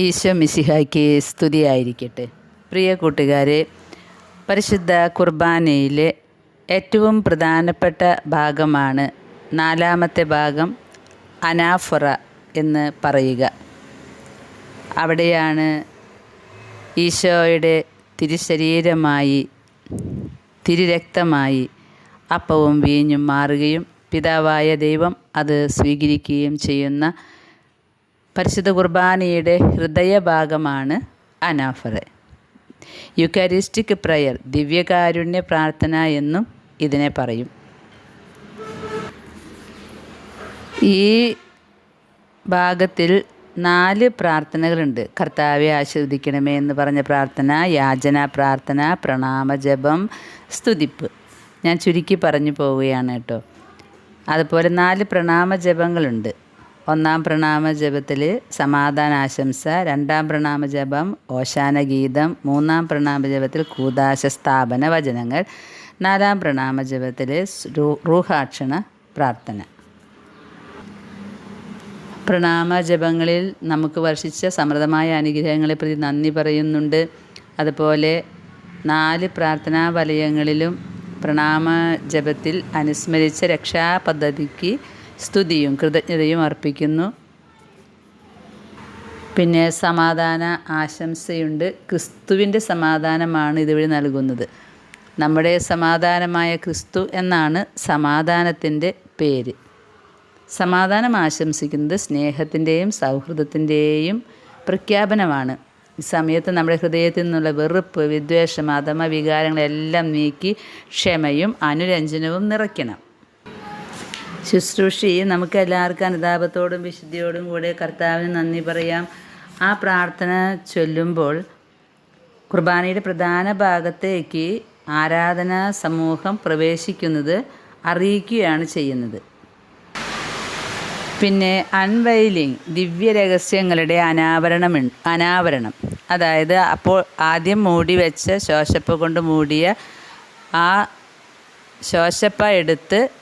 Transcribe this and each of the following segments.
ഈശോ മിശിഹായ്ക്ക് സ്തുതിയായിരിക്കട്ടെ. പ്രിയ കൂട്ടുകാരെ പരിശുദ്ധ കുർബാനയിലെ ഏറ്റവും പ്രധാനപ്പെട്ട ഭാഗമാണ് നാലാമത്തെ ഭാഗം അനാഫുറ എന്ന് പറയുക. അവിടെയാണ് ഈശോയുടെ തിരുശരീരമായി തിരുരക്തമായി അപ്പവും വീഞ്ഞും മാറുകയും പിതാവായ ദൈവം അത് സ്വീകരിക്കുകയും ചെയ്യുന്ന പരിശുദ്ധ കുർബാനയുടെ ഹൃദയഭാഗമാണ് അനാഫറ. യുക്കാരിസ്റ്റിക് പ്രയർ ദിവ്യകാരുണ്യ പ്രാർത്ഥന എന്നും ഇതിനെ പറയും. ഈ ഭാഗത്തിൽ നാല് പ്രാർത്ഥനകളുണ്ട്. കർത്താവെ ആസ്വദിക്കണമേ എന്ന് പറഞ്ഞ പ്രാർത്ഥന യാചന പ്രാർത്ഥന പ്രണാമജപം സ്തുതിപ്പ്. ഞാൻ ചുരുക്കി പറഞ്ഞു പോവുകയാണ് കേട്ടോ. അതുപോലെ നാല് പ്രണാമജപങ്ങളുണ്ട്. ഒന്നാം പ്രണാമ ജപത്തിൽ സമാധാന ആശംസ രണ്ടാം പ്രണാമ ജപം ഓശാന ഗീതം മൂന്നാം പ്രണാമ ജപത്തിൽ കൂതാശ സ്ഥാപന വചനങ്ങൾ നാലാം പ്രണാമ ജപത്തിൽ റൂഹാക്ഷണ പ്രാർത്ഥന. പ്രണാമ ജപങ്ങളിൽ നമുക്ക് വർഷിച്ച സമൃദ്ധമായ അനുഗ്രഹങ്ങളെ പ്രതി നന്ദി പറയുന്നുണ്ട്. അതുപോലെ നാല് പ്രാർത്ഥനാ വലയങ്ങളിലും പ്രണാമ ജപത്തിൽ അനുസ്മരിച്ച രക്ഷാപദ്ധതിക്ക് സ്തുതിയും കൃതജ്ഞതയും അർപ്പിക്കുന്നു. പിന്നെ സമാധാന ആശംസയുണ്ട്. ക്രിസ്തുവിന്റെ സമാധാനമാണ് ഇതുവഴി നൽകുന്നത്. നമ്മുടെ സമാധാനമായ ക്രിസ്തു എന്നാണ് സമാധാനത്തിന്റെ പേര്. സമാധാനം ആശംസിക്കുന്നത് സ്നേഹത്തിന്റെയും സൗഹൃദത്തിന്റെയും പ്രഖ്യാപനമാണ്. ഈ സമയത്ത് നമ്മുടെ ഹൃദയത്തിൽ നിന്നുള്ള വെറുപ്പ് വിദ്വേഷം അധമ വികാരങ്ങളെല്ലാം നീക്കി ക്ഷമയും അനുരഞ്ജനവും നിറയ്ക്കണം. ശുശ്രൂഷയും നമുക്ക് എല്ലാവർക്കും അനുതാപത്തോടും വിശുദ്ധിയോടും കൂടെ കർത്താവിന് നന്ദി പറയാം. ആ പ്രാർത്ഥന ചൊല്ലുമ്പോൾ കുർബാനയുടെ പ്രധാന ഭാഗത്തേക്ക് ആരാധനാ സമൂഹം പ്രവേശിക്കുന്നത് അറിയിക്കുകയാണ് ചെയ്യുന്നത്. പിന്നെ അൺവൈലിംഗ് ദിവ്യ രഹസ്യങ്ങളുടെ അനാവരണം അനാവരണം. അതായത് അപ്പോൾ ആദ്യം മൂടി വെച്ച ശോശപ്പ കൊണ്ട് മൂടിയ ആ ശോശപ്പ എടുത്ത്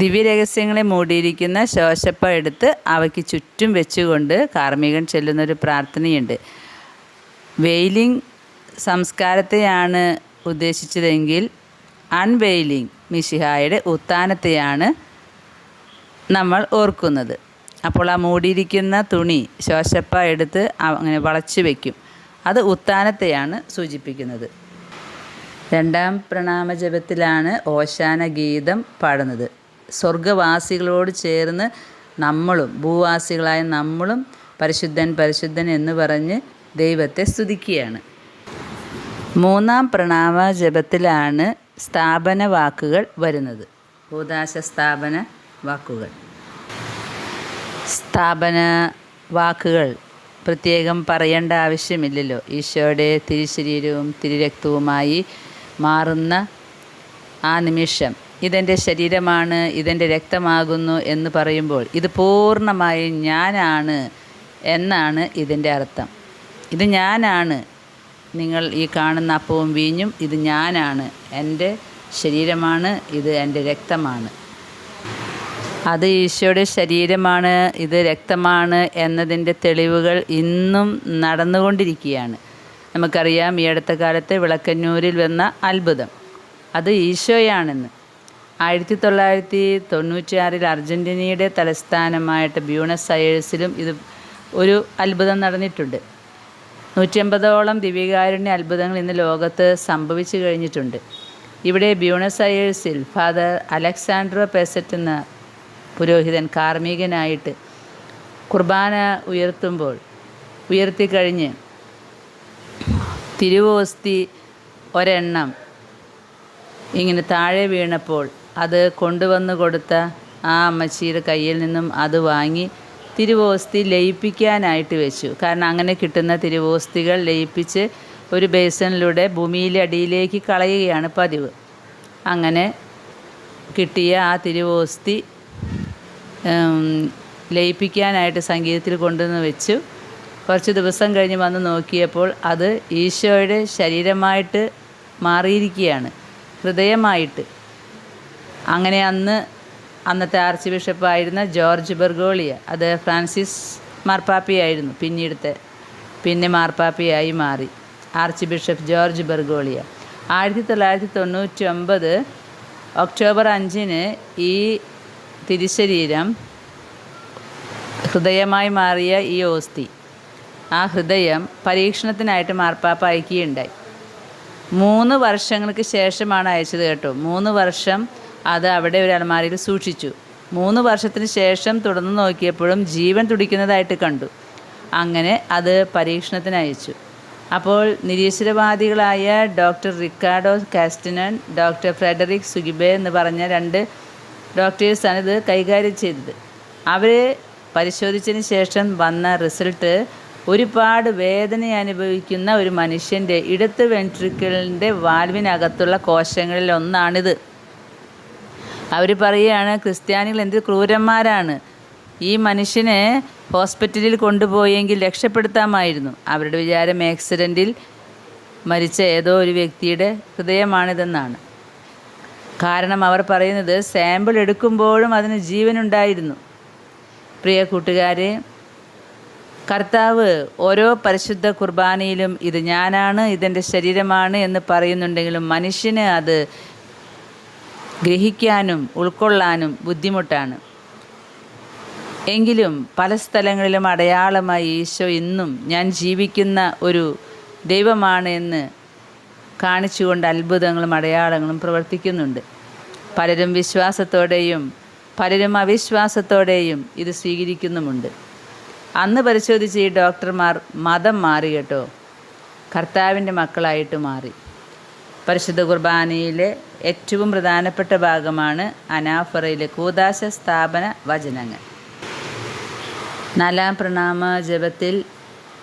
ദിവ്യരഹസ്യങ്ങളെ മൂടിയിരിക്കുന്ന ശോശപ്പ എടുത്ത് അവയ്ക്ക് ചുറ്റും വെച്ചുകൊണ്ട് കാർമ്മികൻ ചെല്ലുന്നൊരു പ്രാർത്ഥനയുണ്ട്. വെയിലിംഗ് സംസ്കാരത്തെയാണ് ഉദ്ദേശിച്ചതെങ്കിൽ അൺവെയിലിംഗ് മിഷിഹായുടെ ഉത്താനത്തെയാണ് നമ്മൾ ഓർക്കുന്നത്. അപ്പോൾ ആ മൂടിയിരിക്കുന്ന തുണി ശോശപ്പ എടുത്ത് അങ്ങനെ വളച്ചു വയ്ക്കും അത് ഉത്താനത്തെയാണ് സൂചിപ്പിക്കുന്നത്. രണ്ടാം പ്രണാമജപത്തിലാണ് ഓശാന ഗീതം പാടുന്നത്. സ്വർഗവാസികളോട് ചേർന്ന് നമ്മളും ഭൂവാസികളായ നമ്മളും പരിശുദ്ധൻ പരിശുദ്ധൻ എന്ന് പറഞ്ഞ് ദൈവത്തെ സ്തുതിക്കുകയാണ്. മൂന്നാം പ്രണാമ ജപത്തിലാണ് സ്ഥാപന വാക്കുകൾ വരുന്നത്. ഭൂതാശ സ്ഥാപന വാക്കുകൾ. സ്ഥാപന വാക്കുകൾ പ്രത്യേകം പറയേണ്ട ആവശ്യമില്ലല്ലോ. ഈശോയുടെ തിരിശരീരവും തിരുരക്തവുമായി മാറുന്ന ആ നിമിഷം ഇതെന്റെ ശരീരമാണ് ഇതെന്റെ രക്തമാകുന്നു എന്ന് പറയുമ്പോൾ ഇത് പൂർണമായും ഞാനാണ് എന്നാണ് ഇതിന്റെ അർത്ഥം. ഇത് ഞാനാണ്. നിങ്ങൾ ഈ കാണുന്ന അപ്പവും വീഞ്ഞും ഇത് ഞാനാണ്. എന്റെ ശരീരമാണ് ഇത് എന്റെ രക്തമാണ്. അത് ഈശോയുടെ ശരീരമാണ് ഇത് രക്തമാണ് എന്നതിന്റെ തെളിവുകൾ ഇന്നും നടന്നുകൊണ്ടിരിക്കുകയാണ്. നമുക്കറിയാം ഈ അടുത്ത കാലത്തെ വിളക്കന്നൂരിൽ വന്ന അത്ഭുതം. അത് ഈശോയാണെന്ന്. ആയിരത്തി തൊള്ളായിരത്തി തൊണ്ണൂറ്റിയാറിൽ അർജന്റീനയുടെ തലസ്ഥാനമായിട്ട് ബ്യൂണസ് അയേഴ്സിലും ഇത് ഒരു അത്ഭുതം നടന്നിട്ടുണ്ട്. നൂറ്റമ്പതോളം ദിവ്യകാരുണ്യ അത്ഭുതങ്ങൾ ഇന്ന് ലോകത്ത് സംഭവിച്ചു കഴിഞ്ഞിട്ടുണ്ട്. ഇവിടെ ബ്യൂണസ് അയേഴ്സിൽ ഫാദർ അലക്സാൻഡ്രോ പെസറ്റ് എന്ന പുരോഹിതൻ കാർമ്മികനായിട്ട് കുർബാന ഉയർത്തുമ്പോൾ ഉയർത്തിക്കഴിഞ്ഞ് തിരുവോസ്തി ഒരെണ്ണം ഇങ്ങനെ താഴെ വീണപ്പോൾ അത് കൊണ്ടുവന്ന് കൊടുത്ത ആ അമ്മച്ചിയുടെ കയ്യിൽ നിന്നും അത് വാങ്ങി തിരുവോസ്തി ലയിപ്പിക്കാനായിട്ട് വെച്ചു. കാരണം അങ്ങനെ കിട്ടുന്ന തിരുവോസ്തികൾ ലയിപ്പിച്ച് ഒരു ബേസണിലൂടെ ഭൂമിയിലെ അടിയിലേക്ക് കളയുകയാണ് പതിവ്. അങ്ങനെ കിട്ടിയ ആ തിരുവോസ്തി ലയിപ്പിക്കാനായിട്ട് സംഗീതത്തിൽ കൊണ്ടുവന്ന് വെച്ചു. കുറച്ച് ദിവസം കഴിഞ്ഞ് വന്ന് നോക്കിയപ്പോൾ അത് ഈശോയുടെ ശരീരമായിട്ട് മാറിയിരിക്കുകയാണ്. ഹൃദയമായിട്ട്. അങ്ങനെ അന്ന് അന്നത്തെ ആർച്ച് ബിഷപ്പായിരുന്ന ജോർജ് ബെർഗോളിയ അത് ഫ്രാൻസിസ് മാർപ്പാപ്പിയായിരുന്നു പിന്നീടത്തെ പിന്നെ മാർപ്പാപ്പിയായി മാറി ആർച്ച് ബിഷപ്പ് ജോർജ് ബെർഗോളിയ. ആയിരത്തി തൊള്ളായിരത്തി തൊണ്ണൂറ്റി ഒമ്പത് ഒക്ടോബർ അഞ്ചിന് ഈ തിരിശരീരം ഹൃദയമായി മാറിയ ഈ ഓസ്തി ആ ഹൃദയം പരീക്ഷണത്തിനായിട്ട് മാർപ്പാപ്പ അയക്കുകയുണ്ടായി. മൂന്ന് വർഷങ്ങൾക്ക് ശേഷമാണ് അയച്ചത് കേട്ടോ. മൂന്ന് വർഷം അത് അവിടെ ഒരു അലമാരയിൽ സൂക്ഷിച്ചു. മൂന്ന് വർഷത്തിന് ശേഷം തുടർന്ന് നോക്കിയപ്പോഴും ജീവൻ തുടിക്കുന്നതായിട്ട് കണ്ടു. അങ്ങനെ അത് പരീക്ഷണത്തിന് അയച്ചു. അപ്പോൾ നിരീശ്വരവാദികളായ doctor Ricardo Castanon doctor Frederick Zugibe എന്ന് പറഞ്ഞ രണ്ട് ഡോക്ടേഴ്സാണ് ഇത് കൈകാര്യം ചെയ്തത്. അവർ പരിശോധിച്ചതിന് ശേഷം വന്ന റിസൾട്ട് ഒരുപാട് വേദന അനുഭവിക്കുന്ന ഒരു മനുഷ്യന്റെ ഇടത്ത് വെൻട്രിക്കിളിന്റെ വാൽവിനകത്തുള്ള കോശങ്ങളിൽ ഒന്നാണിത്. അവർ പറയുകയാണ് ക്രിസ്ത്യാനികൾ എന്ത് ക്രൂരന്മാരാണ്. ഈ മനുഷ്യനെ ഹോസ്പിറ്റലിൽ കൊണ്ടുപോയെങ്കിൽ രക്ഷപ്പെടുത്താമായിരുന്നു. അവരുടെ വിചാരം ആക്സിഡന്റിൽ മരിച്ച ഏതോ ഒരു വ്യക്തിയുടെ ഹൃദയമാണിതെന്നാണ്. കാരണം അവർ പറയുന്നത് സാമ്പിൾ എടുക്കുമ്പോഴും അതിന് ജീവനുണ്ടായിരുന്നു. പ്രിയ കൂട്ടുകാരെ കർത്താവ് ഓരോ പരിശുദ്ധ കുർബാനയിലും ഇത് ഞാനാണ് ഇതെന്റെ ശരീരമാണ് എന്ന് പറയുന്നുണ്ടെങ്കിലും മനുഷ്യന് അത് ഗ്രഹിക്കാനും ഉൾക്കൊള്ളാനും ബുദ്ധിമുട്ടാണ്. എങ്കിലും പല സ്ഥലങ്ങളിലും അടയാളമായി ഈശോ ഇന്നും ഞാൻ ജീവിക്കുന്ന ഒരു ദൈവമാണ് എന്ന് കാണിച്ചുകൊണ്ട് അത്ഭുതങ്ങളും അടയാളങ്ങളും പ്രവർത്തിക്കുന്നുണ്ട്. പലരും വിശ്വാസത്തോടെയും പലരും അവിശ്വാസത്തോടെയും ഇത് സ്വീകരിക്കുന്നുമുണ്ട്. അന്ന് പരിശോധിച്ച് ഈ ഡോക്ടർമാർ മതം മാറി കേട്ടോ. കർത്താവിന്റെ മക്കളായിട്ട് മാറി. പരിശുദ്ധ കുർബാനയിലെ ഏറ്റവും പ്രധാനപ്പെട്ട ഭാഗമാണ് അനാഫറയിലെ കൂതാശ സ്ഥാപന വചനങ്ങൾ. നാലാം പ്രണാമ ജപത്തിൽ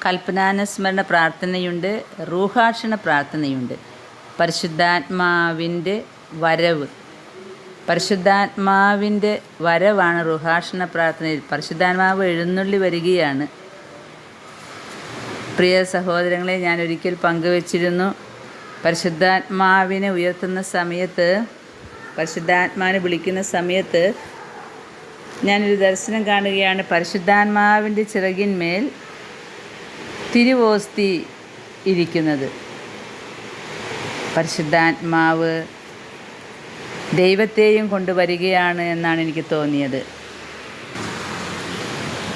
കൽപ്പനാനുസ്മരണ പ്രാർത്ഥനയുണ്ട് റൂഹാക്ഷണ പ്രാർത്ഥനയുണ്ട്. പരിശുദ്ധാത്മാവിന്റെ വരവ്. പരിശുദ്ധാത്മാവിന്റെ വരവാണ് റുഹാഷണ പ്രാർത്ഥനയിൽ. പരിശുദ്ധാത്മാവ് എഴുന്നള്ളി വരികയാണ്. പ്രിയ സഹോദരങ്ങളെ ഞാൻ ഒരിക്കൽ പങ്കുവച്ചിരുന്നു. പരിശുദ്ധാത്മാവിനെ ഉയർത്തുന്ന സമയത്ത് പരിശുദ്ധാത്മാവിനെ വിളിക്കുന്ന സമയത്ത് ഞാനൊരു ദർശനം കാണുകയാണ്. പരിശുദ്ധാത്മാവിന്റെ ചിറകിന്മേൽ തിരുവോസ്തി ഇരിക്കുന്നത്. പരിശുദ്ധാത്മാവ് ദൈവത്തെയും കൊണ്ടുവരികയാണ് എന്നാണ് എനിക്ക് തോന്നിയത്.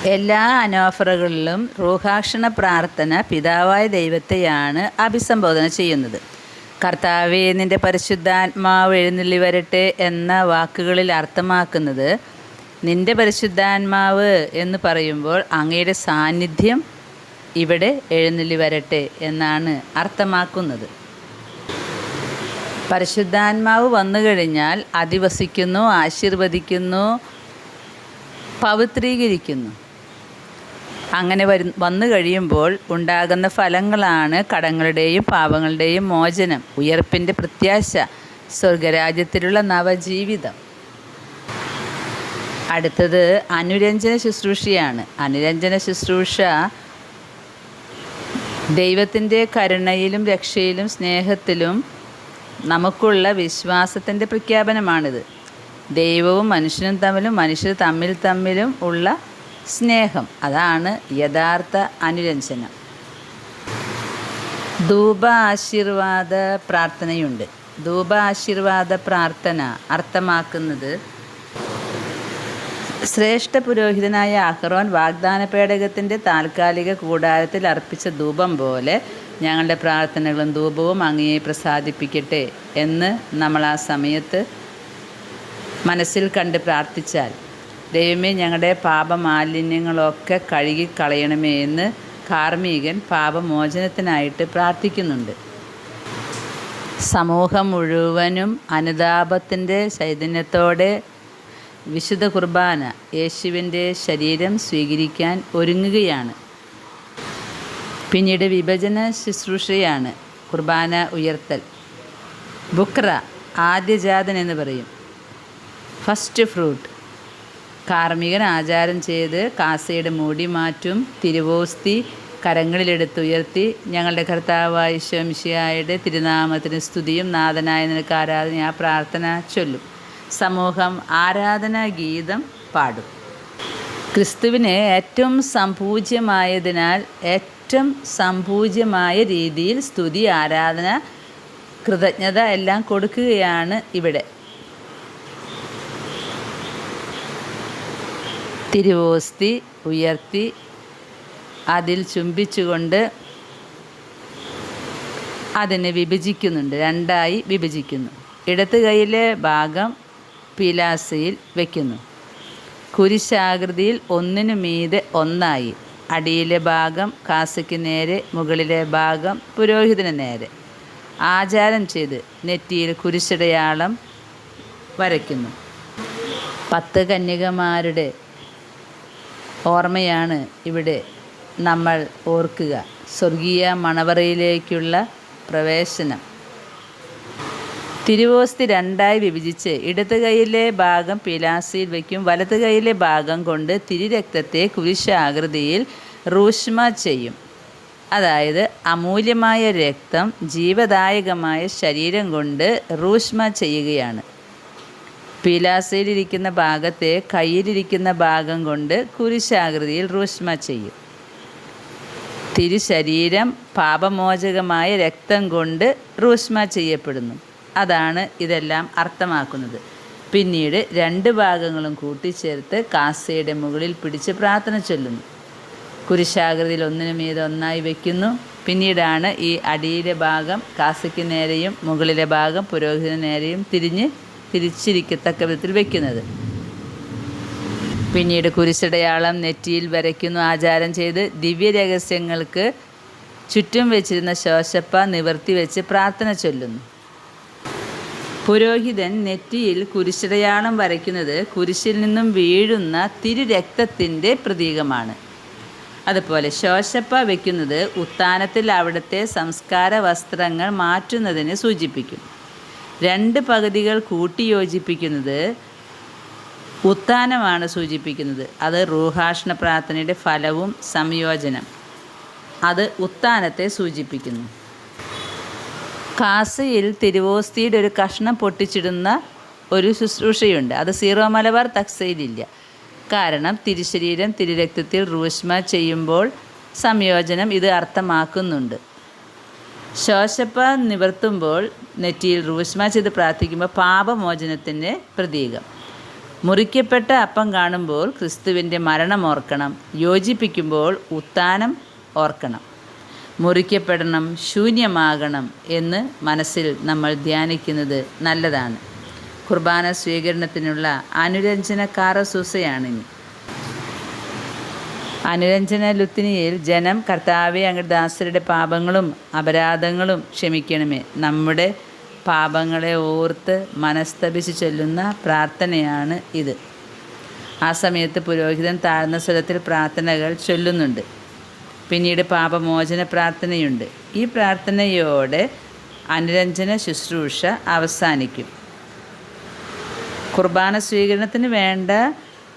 എല്ലാ അനോഫറുകളിലും റൂഹാക്ഷണ പ്രാർത്ഥന പിതാവായ ദൈവത്തെയാണ് അഭിസംബോധന ചെയ്യുന്നത്. കർത്താവെ നിന്റെ പരിശുദ്ധാത്മാവ് എഴുന്നള്ളി വരട്ടെ എന്ന വാക്കുകളിൽ അർത്ഥമാക്കുന്നത് നിന്റെ പരിശുദ്ധാത്മാവ് എന്ന് പറയുമ്പോൾ അങ്ങയുടെ സാന്നിധ്യം ഇവിടെ എഴുന്നള്ളി വരട്ടെ എന്നാണ് അർത്ഥമാക്കുന്നത്. പരിശുദ്ധാത്മാവ് വന്നു കഴിഞ്ഞാൽ അധിവസിക്കുന്നു ആശീർവദിക്കുന്നു പവിത്രീകരിക്കുന്നു. അങ്ങനെ വരു വന്നു കഴിയുമ്പോൾ ഉണ്ടാകുന്ന ഫലങ്ങളാണ് കടങ്ങളുടെയും പാപങ്ങളുടെയും മോചനം ഉയർപ്പിന്റെ പ്രത്യാശ സ്വർഗരാജ്യത്തിലുള്ള നവജീവിതം. അടുത്തത് അനുരഞ്ജന ശുശ്രൂഷയാണ്. അനുരഞ്ജന ശുശ്രൂഷ ദൈവത്തിന്റെ കരുണയിലും രക്ഷയിലും സ്നേഹത്തിലും നമുക്കുള്ള വിശ്വാസത്തിന്റെ പ്രഖ്യാപനമാണിത്. ദൈവവും മനുഷ്യനും തമ്മിലും മനുഷ്യർ തമ്മിൽ തമ്മിലും ഉള്ള സ്നേഹം. അതാണ് യഥാർത്ഥ അനുരഞ്ജനം. ധൂപ ആശീർവാദ പ്രാർത്ഥനയുണ്ട്. ധൂപ ആശീർവാദ പ്രാർത്ഥന അർത്ഥമാക്കുന്നത് ശ്രേഷ്ഠ പുരോഹിതനായ അഹ്റോൻ വാഗ്ദാന പേടകത്തിന്റെ താൽക്കാലിക കൂടാരത്തിൽ അർപ്പിച്ച ധൂപം പോലെ ഞങ്ങളുടെ പ്രാർത്ഥനകളും ധൂപവും അങ്ങയെ പ്രസാദിപ്പിക്കട്ടെ എന്ന് നമ്മൾ ആ സമയത്ത് മനസ്സിൽ കണ്ട് പ്രാർത്ഥിച്ചാൽ ദൈവമേ ഞങ്ങളുടെ പാപമാലിന്യങ്ങളൊക്കെ കഴുകി കളയണമേ എന്ന് കാർമ്മികൻ പാപമോചനത്തിനായിട്ട് പ്രാർത്ഥിക്കുന്നുണ്ട്. സമൂഹം മുഴുവനും അനുതാപത്തിന്റെ ചൈതന്യത്തോടെ വിശുദ്ധ കുർബാന യേശുവിന്റെ ശരീരം സ്വീകരിക്കാൻ ഒരുങ്ങുകയാണ്. പിന്നീട് വിഭജന ശുശ്രൂഷയാണ് കുർബാന ഉയർത്തൽ. ബുക്ര ആദ്യജാതൻ എന്ന് പറയും. ഫസ്റ്റ് ഫ്രൂട്ട് കാർമ്മികൻ ആചാരം ചെയ്ത് കാസയുടെ മൂടി മാറ്റും തിരുവോസ്തി കരങ്ങളിലെടുത്തുയർത്തി ഞങ്ങളുടെ കർത്താവായ ശംശിയായുടെ തിരുനാമത്തിന് സ്തുതിയും നാഥനായ നിനക്ക് ആരാധന ആ പ്രാർത്ഥന ചൊല്ലും. സമൂഹം ആരാധനാ ഗീതം പാടും. ക്രിസ്തുവിനെ ഏറ്റവും സംപൂജ്യമായതിനാൽ ഏറ്റവും സംപൂജ്യമായ രീതിയിൽ സ്തുതി ആരാധന കൃതജ്ഞത എല്ലാം കൊടുക്കുകയാണ് ഇവിടെ. തിരുവോസ്തി ഉയർത്തി അതിൽ ചുംബിച്ചുകൊണ്ട് അതിനെ വിഭജിക്കുന്നുണ്ട്. രണ്ടായി വിഭജിക്കുന്നു. ഇടത്ത് കൈയിലെ ഭാഗം പിലാസയിൽ വയ്ക്കുന്നു കുരിശാകൃതിയിൽ ഒന്നിനു മീതെ ഒന്നായി. അടിയിലെ ഭാഗം കാസയ്ക്ക് നേരെ മുകളിലെ ഭാഗം പുരോഹിതന് നേരെ. ആചാരം ചെയ്ത് നെറ്റിയിൽ കുരിശടയാളം വരയ്ക്കുന്നു. പത്ത് കന്യകമാരുടെ ഓർമ്മയാണ് ഇവിടെ നമ്മൾ ഓർക്കുക. സ്വർഗീയ മണവറയിലേക്കുള്ള പ്രവേശനം. തിരുവോസ്തി രണ്ടായി വിഭജിച്ച് ഇടത് കൈയിലെ ഭാഗം പിലാസിയിൽ വയ്ക്കും വലത് കൈയിലെ ഭാഗം കൊണ്ട് തിരിരക്തത്തെ കുരിശാകൃതിയിൽ റൂഷ്മ ചെയ്യും. അതായത് അമൂല്യമായ രക്തം ജീവദായകമായ ശരീരം കൊണ്ട് റൂഷ്മ ചെയ്യുകയാണ്. പീലാസയിലിരിക്കുന്ന ഭാഗത്തെ കയ്യിലിരിക്കുന്ന ഭാഗം കൊണ്ട് കുരിശാകൃതിയിൽ റൂഷ്മ ചെയ്യും. തിരുശരീരം പാപമോചകമായ രക്തം കൊണ്ട് റൂഷ്മ ചെയ്യപ്പെടുന്നു. അതാണ് ഇതെല്ലാം അർത്ഥമാക്കുന്നത്. പിന്നീട് രണ്ട് ഭാഗങ്ങളും കൂട്ടിച്ചേർത്ത് കാസയുടെ മുകളിൽ പിടിച്ച് പ്രാർത്ഥന ചൊല്ലുന്നു. കുരിശാകൃതിയിൽ ഒന്നിനു മീതെ ഒന്നായി വയ്ക്കുന്നു. പിന്നീടാണ് ഈ അടിയിലെ ഭാഗം കാസയ്ക്ക് നേരെയും മുകളിലെ ഭാഗം പുരോഹിതന് നേരെയും തിരിഞ്ഞ് തിരിച്ചിരിക്കത്തക്ക വിധത്തിൽ വയ്ക്കുന്നത് പിന്നീട് കുരിശടയാളം നെറ്റിയിൽ വരയ്ക്കുന്നു ആചാരം ചെയ്ത് ദിവ്യ രഹസ്യങ്ങൾക്ക് ചുറ്റും വെച്ചിരുന്ന ശോശപ്പ നിവർത്തി വെച്ച് പ്രാർത്ഥന ചൊല്ലുന്നു. പുരോഹിതൻ നെറ്റിയിൽ കുരിശടയാളം വരയ്ക്കുന്നത് കുരിശിൽ നിന്നും വീഴുന്ന തിരുരക്തത്തിന്റെ പ്രതീകമാണ്. അതുപോലെ ശോശപ്പ വയ്ക്കുന്നത് ഉത്താനത്തിൽ അവിടുത്തെ സംസ്കാര വസ്ത്രങ്ങൾ മാറ്റുന്നതിനെ സൂചിപ്പിക്കും. രണ്ട് പകുതികൾ കൂട്ടിയോജിപ്പിക്കുന്നത് ഉത്താനമാണ് സൂചിപ്പിക്കുന്നത്. അത് റൂഹാഷ്ണ പ്രാർത്ഥനയുടെ ഫലവും സംയോജനം. അത് ഉത്താനത്തെ സൂചിപ്പിക്കുന്നു. കാസയിൽ തിരുവോസ്തിയുടെ ഒരു കഷ്ണം പൊട്ടിച്ചിടുന്ന ഒരു ശുശ്രൂഷയുണ്ട്. അത് സീറോ മലബാർ തക്സയിലില്ല. കാരണം തിരുശരീരം തിരുരക്തത്തിൽ റൂഷ്മ ചെയ്യുമ്പോൾ സംയോജനം ഇത് അർത്ഥമാക്കുന്നുണ്ട്. ശോശപ്പ നിവർത്തുമ്പോൾ നെറ്റിയിൽ റൂഷ്മ ചെയ്ത് പ്രാർത്ഥിക്കുമ്പോൾ പാപമോചനത്തിന്റെ പ്രതീകം. മുറിക്കപ്പെട്ട അപ്പം കാണുമ്പോൾ ക്രിസ്തുവിന്റെ മരണം ഓർക്കണം. യോജിപ്പിക്കുമ്പോൾ ഉത്താനം ഓർക്കണം. മുറിക്കപ്പെടണം ശൂന്യമാകണം എന്ന് മനസ്സിൽ നമ്മൾ ധ്യാനിക്കുന്നത് നല്ലതാണ്. കുർബാന സ്വീകരണത്തിനുള്ള അനുരഞ്ജന കാറസൂസയാണിനി അനുരഞ്ജന ലുത്തിനിയിൽ ജനം കർത്താവെ അങ്ങയുടെ ദാസരുടെ പാപങ്ങളും അപരാധങ്ങളും ക്ഷമിക്കണമേ. നമ്മുടെ പാപങ്ങളെ ഓർത്ത് മനസ്തപിച്ച് ചൊല്ലുന്ന പ്രാർത്ഥനയാണ് ഇത്. ആ സമയത്ത് പുരോഹിതൻ താഴ്ന്ന സ്വരത്തിൽ പ്രാർത്ഥനകൾ ചൊല്ലുന്നുണ്ട്. പിന്നീട് പാപമോചന പ്രാർത്ഥനയുണ്ട്. ഈ പ്രാർത്ഥനയോടെ അനുരഞ്ജന ശുശ്രൂഷ അവസാനിക്കും. കുർബാന സ്വീകരണത്തിന് വേണ്ട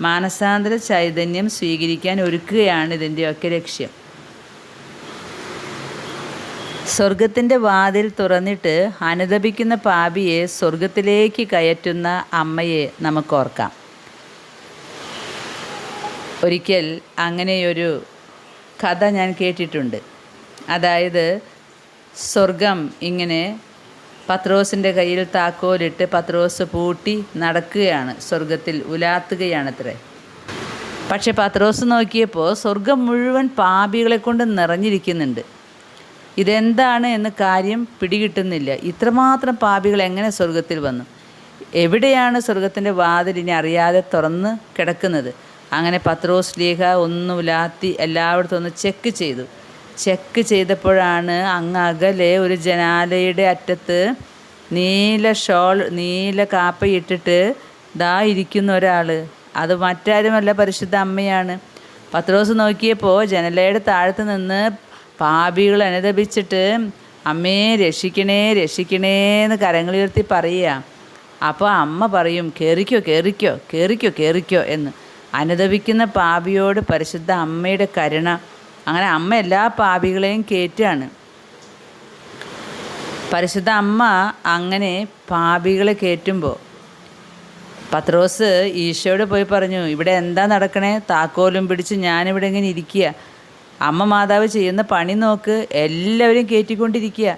മാനസാന്തര ചൈതന്യം സ്വീകരിക്കാൻ ഒരുക്കുകയാണ് ഇതിന്റെയൊക്കെ ലക്ഷ്യം. സ്വർഗത്തിന്റെ വാതിൽ തുറന്നിട്ട് അനുദപിക്കുന്ന പാപിയെ സ്വർഗത്തിലേക്ക് കയറ്റുന്ന അമ്മയെ നമുക്കോർക്കാം. ഒരിക്കൽ അങ്ങനെയൊരു കഥ ഞാൻ കേട്ടിട്ടുണ്ട്. അതായത് സ്വർഗം ഇങ്ങനെ പത്രോസിന്റെ കയ്യിൽ താക്കോലിട്ട് പത്രോസ് പൂട്ടി നടക്കുകയാണ്. സ്വർഗത്തിൽ ഉലാത്തുകയാണത്രേ. പക്ഷെ പത്രോസ് നോക്കിയപ്പോൾ സ്വർഗം മുഴുവൻ പാപികളെ കൊണ്ട് നിറഞ്ഞിരിക്കുന്നുണ്ട്. ഇതെന്താണ് എന്ന് കാര്യം പിടികിട്ടുന്നില്ല. ഇത്രമാത്രം പാപികൾ എങ്ങനെ സ്വർഗത്തിൽ വന്നു? എവിടെയാണ് സ്വർഗത്തിന്റെ വാതിൽ ഇനി അറിയാതെ തുറന്ന് കിടക്കുന്നത്? അങ്ങനെ പത്രോസ് ലീഹ ഒന്നുമില്ലാത്തി എല്ലായിടത്തും ഒന്ന് ചെക്ക് ചെയ്തു. ചെക്ക് ചെയ്തപ്പോഴാണ് അങ്ങ് അകലെ ഒരു ജനാലയുടെ അറ്റത്ത് നീല ഷോൾ നീല കാപ്പയിട്ടിട്ട് ദാ ഇരിക്കുന്ന ഒരാൾ അത് മറ്റാരുമല്ല പരിശുദ്ധ അമ്മയാണ്. പത്രോസ് നോക്കിയപ്പോൾ ജനലയുടെ താഴത്ത് നിന്ന് പാപികൾ അനുദപിച്ചിട്ട് അമ്മയെ രക്ഷിക്കണേ രക്ഷിക്കണേ എന്ന് കരങ്ങളുയർത്തി പറയുക. അപ്പോൾ അമ്മ പറയും കയറിക്കോ കയറിക്കോ കയറിക്കോ കയറിക്കോ എന്ന്. അനുദപിക്കുന്ന പാപിയോട് പരിശുദ്ധ അമ്മയുടെ കരുണ അങ്ങനെ അമ്മ എല്ലാ പാപികളെയും കയറ്റുകയാണ് പരിശുദ്ധ അമ്മ അങ്ങനെ പാപികളെ കയറ്റുമ്പോൾ പത്രോസ് ഈശോയോട് പോയി പറഞ്ഞു ഇവിടെ എന്താ നടക്കണേ? താക്കോലും പിടിച്ച് ഞാനിവിടെ ഇങ്ങനെ ഇരിക്കുക. അമ്മ മാതാവ് ചെയ്യുന്ന പണി നോക്ക് എല്ലാവരും കയറ്റിക്കൊണ്ടിരിക്കുക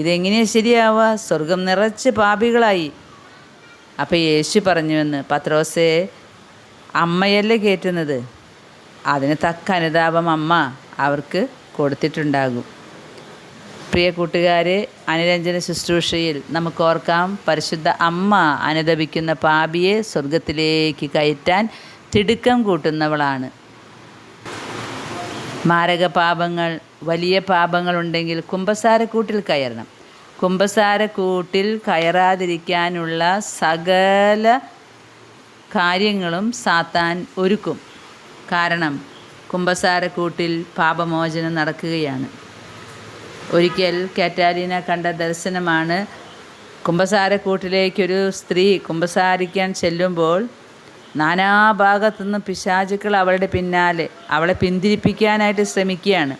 ഇതെങ്ങനെയാണ് ശരിയാവുക? സ്വർഗം നിറച്ച് പാപികളായി. അപ്പോൾ യേശു പറഞ്ഞു എന്ന് പത്രോസേ അമ്മയല്ലേ കയറ്റുന്നത് അതിന് തക്ക അനുതാപം അമ്മ. അവർക്ക് കൊടുത്തിട്ടുണ്ടാകും. പ്രിയ കൂട്ടുകാരെ അനുരഞ്ജന ശുശ്രൂഷയിൽ നമുക്കോർക്കാം പരിശുദ്ധ അമ്മ അനുദപിക്കുന്ന പാപിയെ സ്വർഗത്തിലേക്ക് കയറ്റാൻ തിടുക്കം കൂട്ടുന്നവളാണ്. മാരക പാപങ്ങൾ വലിയ പാപങ്ങളുണ്ടെങ്കിൽ കുമ്പസാരക്കൂട്ടിൽ കയറണം. കുമ്പസാരക്കൂട്ടിൽ കയറാതിരിക്കാനുള്ള സകല കാര്യങ്ങളും സാത്താൻ ഒരുക്കും. കാരണം കുമ്പസാരക്കൂട്ടിൽ പാപമോചനം നടക്കുകയാണ്. ഒരിക്കൽ കാറ്റാലീന കണ്ട ദർശനമാണ് കുമ്പസാരക്കൂട്ടിലേക്കൊരു സ്ത്രീ കുമ്പസാരിക്കാൻ ചെല്ലുമ്പോൾ നാനാഭാഗത്തുനിന്ന് പിശാചുക്കൾ അവളുടെ പിന്നാലെ അവളെ പിന്തിരിപ്പിക്കാനായിട്ട് ശ്രമിക്കുകയാണ്.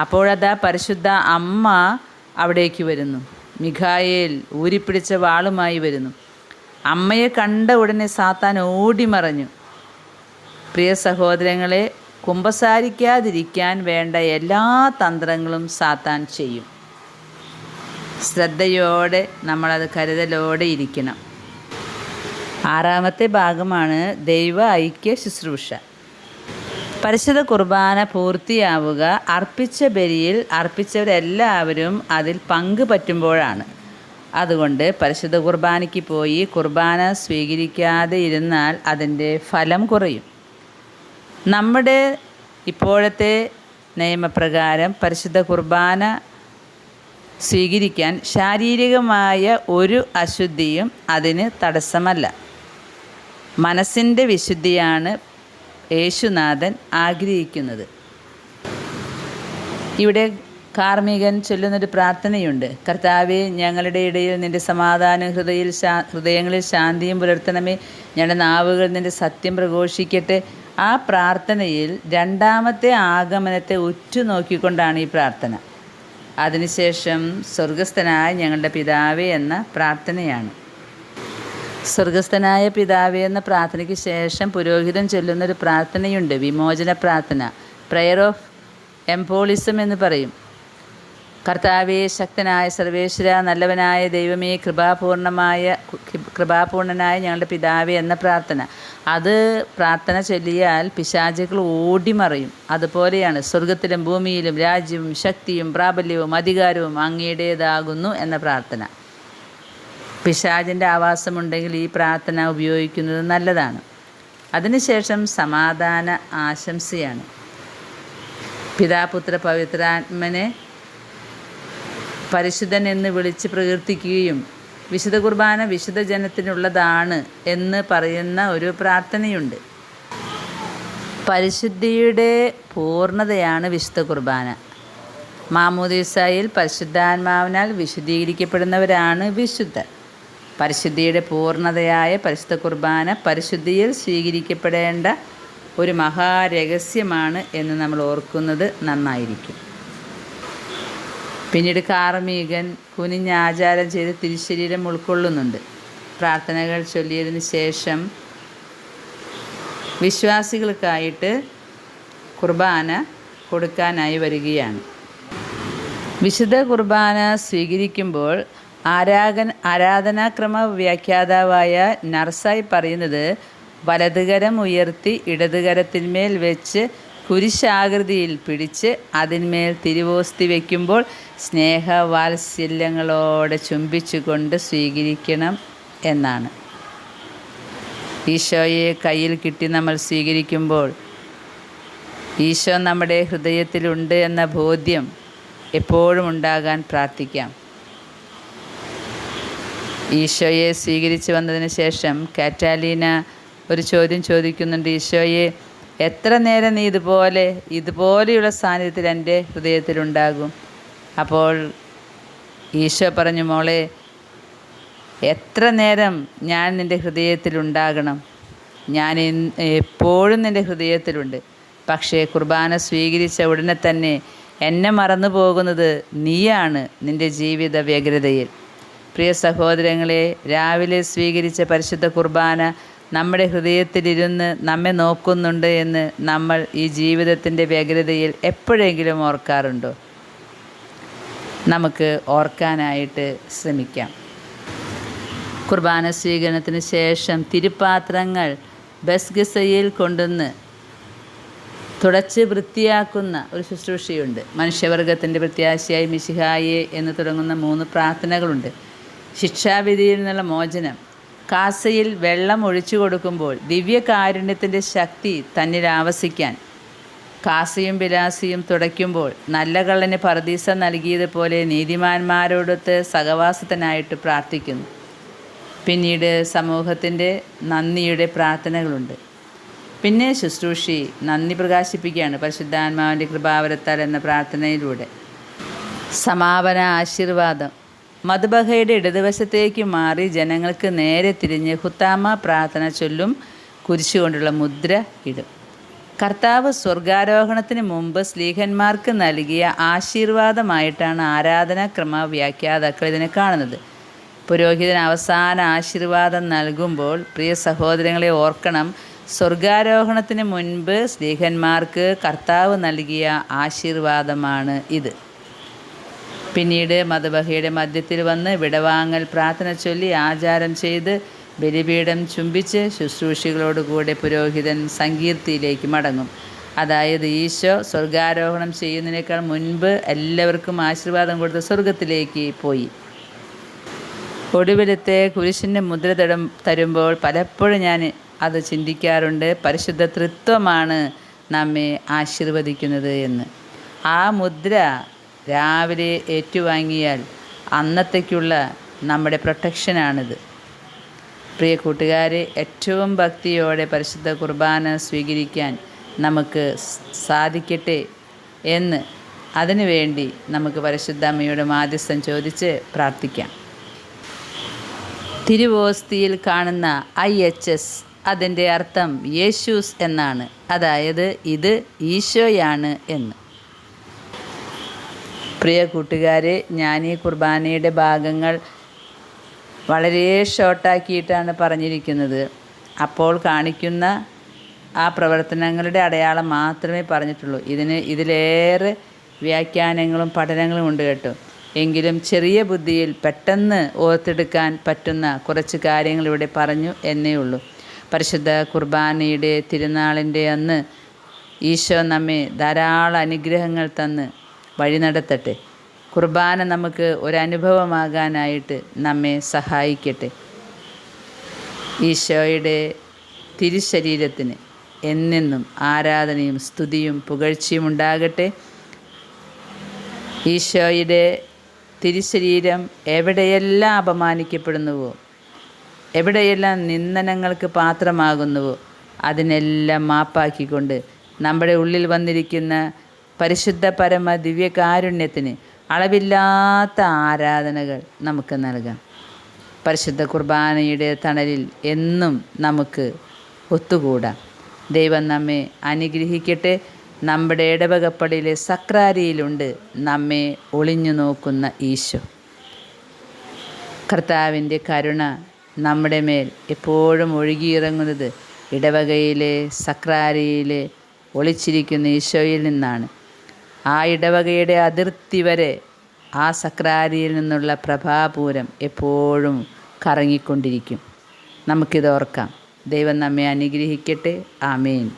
അപ്പോഴതാ പരിശുദ്ധ അമ്മ അവിടേക്ക് വരുന്നു. മിഖായേൽ ഊരിപ്പിടിച്ച വാളുമായി വരുന്നു. അമ്മയെ കണ്ട ഉടനെ സാത്താൻ ഓടിമറഞ്ഞു. പ്രിയ സഹോദരങ്ങളെ കുമ്പസാരിക്കാതിരിക്കാൻ വേണ്ട എല്ലാ തന്ത്രങ്ങളും സാത്താൻ ചെയ്യും. ശ്രദ്ധയോടെ നമ്മളത് കരുതലോടെ ഇരിക്കണം. ആറാമത്തെ ഭാഗമാണ് ദൈവ ഐക്യ ശുശ്രൂഷ. പരിശുദ്ധ കുർബാന പൂർത്തിയാവുക അർപ്പിച്ച ബലിയിൽ അർപ്പിച്ചവരെല്ലാവരും അതിൽ പങ്ക് പറ്റുമ്പോഴാണ്. അതുകൊണ്ട് പരിശുദ്ധ കുർബാനയ്ക്ക് പോയി കുർബാന സ്വീകരിക്കാതെ ഇരുന്നാൽ അതിന്റെ ഫലം കുറയും. നമ്മുടെ ഇപ്പോഴത്തെ നിയമപ്രകാരം പരിശുദ്ധ കുർബാന സ്വീകരിക്കാൻ ശാരീരികമായ ഒരു അശുദ്ധിയും അതിന് തടസ്സമല്ല. മനസ്സിന്റെ വിശുദ്ധിയാണ് യേശുനാഥൻ ആഗ്രഹിക്കുന്നത്. ഇവിടെ കാർമികൻ ചൊല്ലുന്നൊരു പ്രാർത്ഥനയുണ്ട്. കർത്താവെ ഞങ്ങളുടെ ഇടയിൽ നിന്റെ സമാധാനം ഹൃദയിൽ ഹൃദയങ്ങളിൽ ശാന്തിയും പുലർത്തണമേ. ഞങ്ങളുടെ നാവുകൾ നിന്റെ സത്യം പ്രഘോഷിക്കട്ടെ. ആ പ്രാർത്ഥനയിൽ രണ്ടാമത്തെ ആഗമനത്തെ ഉറ്റുനോക്കിക്കൊണ്ടാണ് ഈ പ്രാർത്ഥന. അതിനുശേഷം സ്വർഗസ്ഥനായ ഞങ്ങളുടെ പിതാവേ എന്ന പ്രാർത്ഥനയാണ്. സ്വർഗസ്ഥനായ പിതാവേ എന്ന പ്രാർത്ഥനയ്ക്ക് ശേഷം പുരോഹിതൻ ചൊല്ലുന്നൊരു പ്രാർത്ഥനയുണ്ട് വിമോചന പ്രാർത്ഥന. പ്രെയർ ഓഫ് എംപോളിസം എന്ന് പറയും. കർത്താവെ ശക്തനായ സർവേശ്വര നല്ലവനായ ദൈവമേ കൃപാപൂർണമായ കൃപാപൂർണനായ ഞങ്ങളുടെ പിതാവേ എന്ന പ്രാർത്ഥന. അത് പ്രാർത്ഥന ചൊല്ലിയാൽ പിശാചുകൾ ഓടിമറയും. അതുപോലെയാണ് സ്വർഗത്തിലും ഭൂമിയിലും രാജ്യവും ശക്തിയും പ്രാബല്യവും അധികാരവും അങ്ങയുടേതാകുന്നു എന്ന പ്രാർത്ഥന. പിശാചിന്റെ ആവാസമുണ്ടെങ്കിൽ ഈ പ്രാർത്ഥന ഉപയോഗിക്കുന്നത് നല്ലതാണ്. അതിനുശേഷം സമാധാന ആശംസയാണ്. പിതാപുത്ര പവിത്രാത്മനെ പരിശുദ്ധൻ എന്ന് വിളിച്ച് പ്രകീർത്തിക്കുകയും വിശുദ്ധ കുർബാന വിശുദ്ധ ജനത്തിനുള്ളതാണ് എന്ന് പറയുന്ന ഒരു പ്രാർത്ഥനയുണ്ട്. പരിശുദ്ധിയുടെ പൂർണതയാണ് വിശുദ്ധ കുർബാന. മാമോദീസായിൽ പരിശുദ്ധാത്മാവിനാൽ വിശുദ്ധീകരിക്കപ്പെടുന്നവരാണ് വിശുദ്ധർ. പരിശുദ്ധിയുടെ പൂർണതയായ പരിശുദ്ധ കുർബാന പരിശുദ്ധിയിൽ സ്വീകരിക്കപ്പെടേണ്ട ഒരു മഹാരഹസ്യമാണ് എന്ന് നമ്മൾ ഓർക്കുന്നത് നന്നായിരിക്കും. പിന്നീട് കാർമീകൻ കുനിഞ്ഞ് ആചാരം ചെയ്ത് തിരുശരീരം ഉൾക്കൊള്ളുന്നുണ്ട്. പ്രാർത്ഥനകൾ ചൊല്ലിയതിന് ശേഷം വിശ്വാസികൾക്കായിട്ട് കുർബാന കൊടുക്കാനായി വരികയാണ്. വിശുദ്ധ കുർബാന സ്വീകരിക്കുമ്പോൾ ആരാഗൻ ആരാധനാക്രമ വ്യാഖ്യാതാവായ നർസായി പറയുന്നത് വലതുകരം ഉയർത്തി ഇടതുകരത്തിന്മേൽ വെച്ച് കുരിശാകൃതിയിൽ പിടിച്ച് അതിന്മേൽ തിരുവോസ്തി വയ്ക്കുമ്പോൾ സ്നേഹവാത്സല്യങ്ങളോടെ ചുംബിച്ചുകൊണ്ട് സ്വീകരിക്കണം എന്നാണ്. ഈശോയെ കയ്യിൽ കിട്ടി നമ്മൾ സ്വീകരിക്കുമ്പോൾ ഈശോ നമ്മുടെ ഹൃദയത്തിലുണ്ട് എന്ന ബോധ്യം എപ്പോഴും ഉണ്ടാകാൻ പ്രാർത്ഥിക്കാം. ഈശോയെ സ്വീകരിച്ചു വന്നതിന് ശേഷം കാറ്റാലീന ഒരു ചോദ്യം ചോദിക്കുന്നുണ്ട്. ഈശോയെ എത്ര നേരം നീ ഇതുപോലെ ഇതുപോലെയുള്ള സാന്നിധ്യത്തിൽ എന്റെ ഹൃദയത്തിലുണ്ടാകും? അപ്പോൾ ഈശോ പറഞ്ഞു മോളെ എത്ര നേരം ഞാൻ നിന്റെ ഹൃദയത്തിലുണ്ടാകണം? ഞാൻ എപ്പോഴും നിന്റെ ഹൃദയത്തിലുണ്ട്. പക്ഷേ കുർബാന സ്വീകരിച്ച ഉടനെ തന്നെ എന്നെ മറന്നു പോകുന്നത് നീയാണ് നിന്റെ ജീവിത വ്യഗ്രതയിൽ. പ്രിയ സഹോദരങ്ങളെ രാവിലെ സ്വീകരിച്ച പരിശുദ്ധ കുർബാന നമ്മുടെ ഹൃദയത്തിലിരുന്ന് നമ്മെ നോക്കുന്നുണ്ട് എന്ന് നമ്മൾ ഈ ജീവിതത്തിന്റെ വ്യഗ്രതയിൽ എപ്പോഴെങ്കിലും ഓർക്കാറുണ്ടോ? നമുക്ക് ഓർക്കാനായിട്ട് ശ്രമിക്കാം. കുർബാന സ്വീകരണത്തിന് ശേഷം തിരുപ്പാത്രങ്ങൾ ബസ്ഗിസയിൽ കൊണ്ടുവന്ന് തുടച്ച് വൃത്തിയാക്കുന്ന ഒരു ശുശ്രൂഷയുണ്ട്. മനുഷ്യവർഗത്തിന്റെ പ്രത്യാശയായി മിശിഹായെ എന്ന് തുടങ്ങുന്ന മൂന്ന് പ്രാർത്ഥനകളുണ്ട്. ശിക്ഷാവിധിയിൽ നിന്നുള്ള മോചനം കാസയിൽ വെള്ളം ഒഴിച്ചു കൊടുക്കുമ്പോൾ ദിവ്യകാരുണ്യത്തിന്റെ ശക്തി തന്നിൽ ആവസിക്കാൻ. കാസയും ബിലാസിയും തുടയ്ക്കുമ്പോൾ നല്ല കള്ളന് പർദീസ നൽകിയതുപോലെ നീതിമാന്മാരോടൊത്ത് സഹവാസത്തിനായിട്ട് പ്രാർത്ഥിക്കുന്നു. പിന്നീട് സമൂഹത്തിന്റെ നന്ദിയുടെ പ്രാർത്ഥനകളുണ്ട്. പിന്നെ ശുശ്രൂഷി നന്ദി പ്രകാശിപ്പിക്കുകയാണ് പരിശുദ്ധാത്മാവിന്റെ കൃപാവരത്താൽ എന്ന പ്രാർത്ഥനയിലൂടെ. സമാപന ആശീർവാദം. മധുബഹയുടെ ഇടതുവശത്തേക്ക് മാറി ജനങ്ങൾക്ക് നേരെ തിരിഞ്ഞ് ഹുത്താമ പ്രാർത്ഥന ചൊല്ലും കുരിശുകൊണ്ടുള്ള മുദ്ര ഇടും. കർത്താവ് സ്വർഗാരോഹണത്തിന് മുമ്പ് സ്ലീഹന്മാർക്ക് നൽകിയ ആശീർവാദമായിട്ടാണ് ആരാധനാക്രമ വ്യാഖ്യാതാക്കൾ ഇതിനെ കാണുന്നത്. പുരോഹിതൻ അവസാന ആശീർവാദം നൽകുമ്പോൾ പ്രിയ സഹോദരങ്ങളെ ഓർക്കണം സ്വർഗാരോഹണത്തിന് മുൻപ് സ്ലീഹന്മാർക്ക് കർത്താവ് നൽകിയ ആശീർവാദമാണ് ഇത്. പിന്നീട് മതബഹയുടെ മധ്യത്തിൽ വന്ന് വിടവാങ്ങൽ പ്രാർത്ഥന ചൊല്ലി ആചാരം ചെയ്ത് ബലിപീഠം ചുംബിച്ച് ശുശ്രൂഷികളോടുകൂടെ പുരോഹിതൻ സങ്കീർത്തിയിലേക്ക് മടങ്ങും. അതായത് ഈശോ സ്വർഗാരോഹണം ചെയ്യുന്നതിനേക്കാൾ മുൻപ് എല്ലാവർക്കും ആശീർവാദം കൊടുത്ത് സ്വർഗത്തിലേക്ക് പോയി. ഒടുവിലത്തെ കുരിശിന്റെ മുദ്ര തടം തരുമ്പോൾ പലപ്പോഴും ഞാൻ അത് ചിന്തിക്കാറുണ്ട് പരിശുദ്ധ തൃത്വമാണ് നമ്മെ ആശീർവദിക്കുന്നത് എന്ന്. ആ മുദ്ര രാവിലെ ഏറ്റുവാങ്ങിയാൽ അന്നത്തേക്കുള്ള നമ്മുടെ പ്രൊട്ടക്ഷനാണിത്. പ്രിയ കൂട്ടുകാരെ ഏറ്റവും ഭക്തിയോടെ പരിശുദ്ധ കുർബാന സ്വീകരിക്കാൻ നമുക്ക് സാധിക്കട്ടെ എന്ന് അതിനുവേണ്ടി നമുക്ക് പരിശുദ്ധ അമ്മയുടെ മാധ്യസ്ഥം ചോദിച്ച് പ്രാർത്ഥിക്കാം. തിരുവോസ്തിയിൽ കാണുന്ന ഐ എച്ച് എസ് അതിന്റെ അർത്ഥം യേശൂസ് എന്നാണ്. അതായത് ഇത് ഈശോയാണ് എന്ന്. പ്രിയ കൂട്ടുകാരെ ഞാൻ ഈ കുർബാനയുടെ ഭാഗങ്ങൾ വളരെ ഷോർട്ടാക്കിയിട്ടാണ് പറഞ്ഞിരിക്കുന്നത്. അപ്പോൾ കാണിക്കുന്ന ആ പ്രവർത്തനങ്ങളുടെ അടയാളം മാത്രമേ പറഞ്ഞിട്ടുള്ളൂ. ഇതിന് ഇതിലേറെ വ്യാഖ്യാനങ്ങളും പഠനങ്ങളും ഉണ്ട് കേട്ടോ. എങ്കിലും ചെറിയ ബുദ്ധിയിൽ പെട്ടെന്ന് ഓർത്തെടുക്കാൻ പറ്റുന്ന കുറച്ച് കാര്യങ്ങൾ ഇവിടെ പറഞ്ഞു എന്നേ ഉള്ളൂ. പരിശുദ്ധ കുർബാനയുടെ തിരുനാളിന്റെ അന്ന് ഈശോ നമ്മെ ധാരാളം അനുഗ്രഹങ്ങൾ തന്ന് വഴി നടത്തട്ടെ. കുർബാന നമുക്ക് ഒരനുഭവമാകാനായിട്ട് നമ്മെ സഹായിക്കട്ടെ. ഈശോയുടെ തിരുശരീരത്തിന് എന്നെന്നും ആരാധനയും സ്തുതിയും പുകഴ്ചയും ഉണ്ടാകട്ടെ. ഈശോയുടെ തിരുശരീരം എവിടെയെല്ലാം അപമാനിക്കപ്പെടുന്നുവോ എവിടെയെല്ലാം നിന്ദനങ്ങൾക്ക് പാത്രമാകുന്നുവോ അതിനെല്ലാം മാപ്പാക്കിക്കൊണ്ട് നമ്മുടെ ഉള്ളിൽ വന്നിരിക്കുന്ന പരിശുദ്ധ പരമ ദിവ്യകാരുണ്യത്തിന് അളവില്ലാത്ത ആരാധനകൾ നമുക്ക് നൽകാം. പരിശുദ്ധ കുർബാനയുടെ തണലിൽ എന്നും നമുക്ക് ഒത്തുകൂടാം. ദൈവം നമ്മെ അനുഗ്രഹിക്കട്ടെ. നമ്മുടെ ഇടവകപ്പടിയിലെ സക്രാരിയിലുണ്ട് നമ്മെ ഒളിഞ്ഞു നോക്കുന്ന ഈശോ. കർത്താവിന്റെ കരുണ നമ്മുടെ മേൽ എപ്പോഴും ഒഴുകിയിറങ്ങുന്നത് ഇടവകയിലെ സക്രാരിയിലെ ഒളിച്ചിരിക്കുന്ന ഈശോയിൽ നിന്നാണ്. ആ ഇടവകയുടെ അതിർത്തി വരെ ആ സക്രാരിയിൽ നിന്നുള്ള പ്രഭാപൂരം എപ്പോഴും കറങ്ങിക്കൊണ്ടിരിക്കും. നമുക്കിത് ഓർക്കാം. ദൈവം നമ്മെ അനുഗ്രഹിക്കട്ടെ. ആമേൻ.